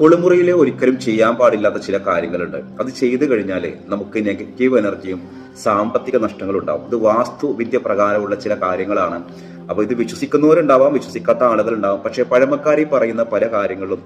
കുളിമുറിയിൽ ഒരിക്കലും ചെയ്യാൻ പാടില്ലാത്ത ചില കാര്യങ്ങളുണ്ട്. അത് ചെയ്തു കഴിഞ്ഞാൽ നമുക്ക് നെഗറ്റീവ് എനർജിയും സാമ്പത്തിക നഷ്ടങ്ങളും ഉണ്ടാവും. ഇത് വാസ്തു വിദ്യ പ്രകാരമുള്ള ചില കാര്യങ്ങളാണ്. അപ്പൊ ഇത് വിശ്വസിക്കുന്നവരുണ്ടാവാം വിശ്വസിക്കാത്ത ആളുകൾ ഉണ്ടാവാം പക്ഷെ പഴമക്കാരി പറയുന്ന പല കാര്യങ്ങളും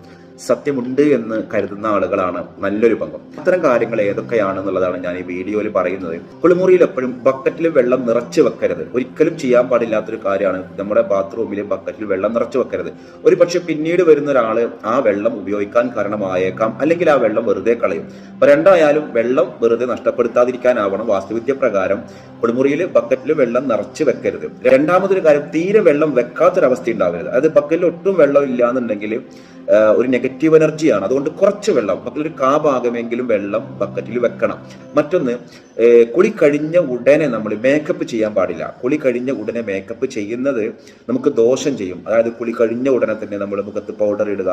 സത്യമുണ്ട് എന്ന് കരുതുന്ന ആളുകളാണ് നല്ലൊരു പങ്കം. അത്തരം കാര്യങ്ങൾ ഏതൊക്കെയാണെന്നുള്ളതാണ് ഞാൻ ഈ വീഡിയോയിൽ പറയുന്നത്. കുളിമുറിയിൽ എപ്പോഴും ബക്കറ്റിൽ വെള്ളം നിറച്ചു വെക്കരുത്. ഒരിക്കലും ചെയ്യാൻ പാടില്ലാത്തൊരു കാര്യമാണ് നമ്മുടെ ബാത്റൂമിൽ ബക്കറ്റിൽ വെള്ളം നിറച്ചു വെക്കരുത്. ഒരു പക്ഷെ പിന്നീട് വരുന്ന ഒരാൾ ആ വെള്ളം ഉപയോഗിക്കാൻ കാരണമായേക്കാം അല്ലെങ്കിൽ ആ വെള്ളം വെറുതെ കളയും. അപ്പൊ രണ്ടായാലും വെള്ളം വെറുതെ നഷ്ടപ്പെടുത്താതിരിക്കാനാവണം വാസ്തുവിദ്യ പ്രകാരം കുളിമുറിയിൽ ബക്കറ്റിൽ വെള്ളം നിറച്ചു വെക്കരുത്. രണ്ടാമതൊരു കാര്യം തീരെ വെള്ളം വെക്കാത്തൊരവസ്ഥ ഉണ്ടാവരുത് അതായത് ബക്കറ്റിൽ ഒട്ടും വെള്ളം ഇല്ല എന്നുണ്ടെങ്കിൽ ഒരു നെഗറ്റീവ് എനർജിയാണ് അതുകൊണ്ട് കുറച്ച് വെള്ളം ഒരു കാഭാഗമെങ്കിലും വെള്ളം ബക്കറ്റിൽ വെക്കണം. മറ്റൊന്ന് കുളി കഴിഞ്ഞ ഉടനെ നമ്മൾ മേക്കപ്പ് ചെയ്യാൻ പാടില്ല. കുളി കഴിഞ്ഞ ഉടനെ മേക്കപ്പ് ചെയ്യുന്നത് നമുക്ക് ദോഷം ചെയ്യും. അതായത് കുളി കഴിഞ്ഞ ഉടനെ തന്നെ നമ്മൾ മുഖത്ത് പൗഡർ ഇടുക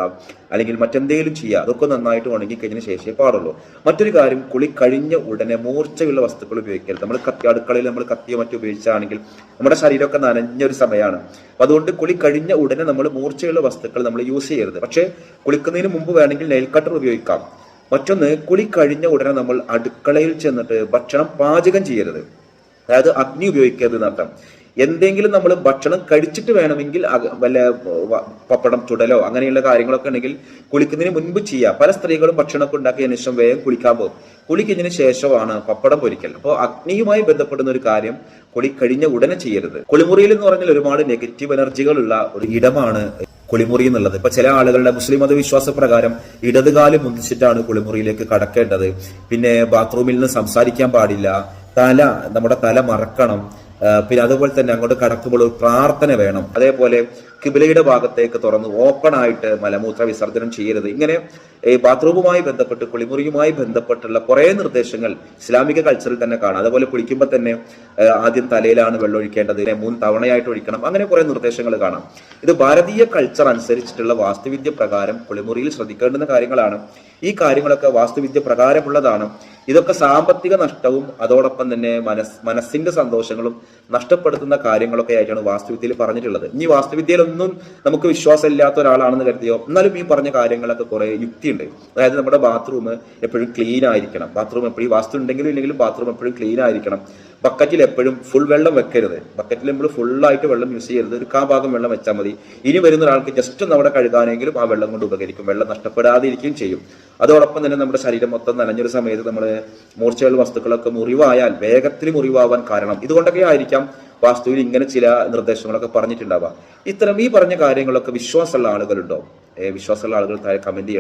അല്ലെങ്കിൽ മറ്റെന്തെങ്കിലും ചെയ്യുക അതൊക്കെ നന്നായിട്ട് ഉണങ്ങി കഴിഞ്ഞ ശേഷമേ പാടുള്ളൂ. മറ്റൊരു കാര്യം കുളി കഴിഞ്ഞ ഉടനെ മൂർച്ചയുള്ള വസ്തുക്കൾ ഉപയോഗിക്കരുത്. നമ്മൾ കത്തി അടുക്കളയിൽ നമ്മൾ കത്തിയോ മറ്റോ ഉപയോഗിച്ചാണെങ്കിൽ നമ്മുടെ ശരീരമൊക്കെ നനഞ്ഞൊരു സമയമാണ്. അതുകൊണ്ട് കുളി കഴിഞ്ഞ ഉടനെ നമ്മൾ മൂർച്ചയുള്ള വസ്തുക്കൾ നമ്മൾ യൂസ് ചെയ്യരുത്. പക്ഷേ കുളിക്കുന്നതിന് മുമ്പ് വേണമെങ്കിൽ നെയിൽ കട്ടർ ഉപയോഗിക്കാം. മറ്റൊന്ന് കുളി കഴിഞ്ഞ ഉടനെ നമ്മൾ അടുക്കളയിൽ ചെന്നിട്ട് ഭക്ഷണം പാചകം ചെയ്യരുത്. അതായത് അഗ്നി ഉപയോഗിക്കരുത് എന്നർത്ഥം എന്തെങ്കിലും നമ്മൾ ഭക്ഷണം കഴിച്ചിട്ട് വേണമെങ്കിൽ വല്ല പപ്പടം ചുടലോ അങ്ങനെയുള്ള കാര്യങ്ങളൊക്കെ ഉണ്ടെങ്കിൽ കുളിക്കുന്നതിന് മുൻപ് ചെയ്യാം. പല സ്ത്രീകളും ഭക്ഷണമൊക്കെ ഉണ്ടാക്കിയതിനു ശേഷം വേഗം കുളിക്കാൻ പോകും. കുളി കഴിഞ്ഞതിന് ശേഷമാണ് പപ്പടം പൊരിക്കൽ. അപ്പോൾ അഗ്നിയുമായി ബന്ധപ്പെടുന്ന ഒരു കാര്യം കുളി കഴിഞ്ഞ ഉടനെ ചെയ്യരുത്. കുളിമുറിയിൽ എന്ന് പറഞ്ഞാൽ ഒരുപാട് നെഗറ്റീവ് എനർജികളുള്ള ഒരു ഇടമാണ് കുളിമുറി എന്നുള്ളത്. ഇപ്പൊ ചില ആളുകളുടെ മുസ്ലിം മതവിശ്വാസ പ്രകാരം ഇടതുകാലം മുന്തിച്ചിട്ടാണ് കുളിമുറിയിലേക്ക് കടക്കേണ്ടത്. പിന്നെ ബാത്റൂമിൽ നിന്ന് സംസാരിക്കാൻ പാടില്ല. തല നമ്മുടെ തല മറക്കണം. പിന്നെ അതുപോലെ തന്നെ അങ്ങോട്ട് കടക്കുമ്പോൾ ഒരു പ്രാർത്ഥന വേണം. അതേപോലെ കിബിലയുടെ ഭാഗത്തേക്ക് തുറന്ന് ഓപ്പൺ ആയിട്ട് മലമൂത്ര വിസർജനം ചെയ്യരുത്. ഇങ്ങനെ ഈ ബാത്റൂമുമായി ബന്ധപ്പെട്ട് കുളിമുറിയുമായി ബന്ധപ്പെട്ടുള്ള കുറേ നിർദ്ദേശങ്ങൾ ഇസ്ലാമിക കൾച്ചറിൽ തന്നെ കാണാം. അതുപോലെ കുളിക്കുമ്പോൾ തന്നെ ആദ്യം തലയിലാണ് വെള്ളം ഒഴിക്കേണ്ടത് മൂന്ന് തവണയായിട്ട് ഒഴിക്കണം അങ്ങനെ കുറേ നിർദ്ദേശങ്ങൾ കാണാം. ഇത് ഭാരതീയ കൾച്ചർ അനുസരിച്ചിട്ടുള്ള വാസ്തുവിദ്യ പ്രകാരം കുളിമുറിയിൽ ശ്രദ്ധിക്കേണ്ടുന്ന കാര്യങ്ങളാണ്. ഈ കാര്യങ്ങളൊക്കെ വാസ്തുവിദ്യ പ്രകാരമുള്ളതാണ്. ഇതൊക്കെ സാമ്പത്തിക നഷ്ടവും അതോടൊപ്പം തന്നെ മനസ് മനസ്സിന്റെ സന്തോഷങ്ങളും നഷ്ടപ്പെടുത്തുന്ന കാര്യങ്ങളൊക്കെ ആയിട്ടാണ് വാസ്തുവിദ്യയിൽ പറഞ്ഞിട്ടുള്ളത്. ഇനി വാസ്തുവിദ്യയിലൊന്നും നമുക്ക് വിശ്വാസം ഇല്ലാത്ത ഒരാളാണെന്ന് കരുതിയോ? എന്നാലും ഈ പറഞ്ഞ കാര്യങ്ങളൊക്കെ കുറെ യുക്തിയുണ്ട്. അതായത് നമ്മുടെ ബാത്റൂം എപ്പോഴും ക്ലീൻ ആയിരിക്കണം. ബാത്റൂം എപ്പോഴും വാസ്തു ഉണ്ടെങ്കിലും ഇല്ലെങ്കിലും ബാത്റൂം എപ്പോഴും ക്ലീൻ ആയിരിക്കണം. ബക്കറ്റിൽ എപ്പോഴും ഫുൾ വെള്ളം വെക്കരുത്. ബക്കറ്റിൽ നമ്മൾ ഫുള്ളായിട്ട് വെള്ളം യൂസ് ചെയ്യരുത്. ഒരു കാ ഭാഗം വെള്ളം വെച്ചാൽ മതി. ഇനി വരുന്ന ഒരാൾക്ക് ജസ്റ്റ് നമ്മുടെ കഴുകാനെങ്കിലും ആ വെള്ളം കൊണ്ട് ഉപകരിക്കും. വെള്ളം നഷ്ടപ്പെടാതെ ഇരിക്കുകയും ചെയ്യും. അതോടൊപ്പം തന്നെ നമ്മുടെ ശരീരം മൊത്തം നനഞ്ഞൊരു സമയത്ത് നമ്മൾ മൂർച്ചയുള്ള വസ്തുക്കളൊക്കെ മുറിവായാൽ വേഗത്തിൽ മുറിവാവാൻ കാരണം ഇതുകൊണ്ടൊക്കെ ആയിരിക്കാം വാസ്തുവിൽ ഇങ്ങനെ ചില നിർദ്ദേശങ്ങളൊക്കെ പറഞ്ഞിട്ടുണ്ടാവാം ഇത്തരം ഈ പറഞ്ഞ കാര്യങ്ങളൊക്കെ വിശ്വാസമുള്ള ആളുകളുണ്ടോ? വിശ്വാസമുള്ള ആളുകൾ താഴെ കമന്റ് ചെയ്യണം.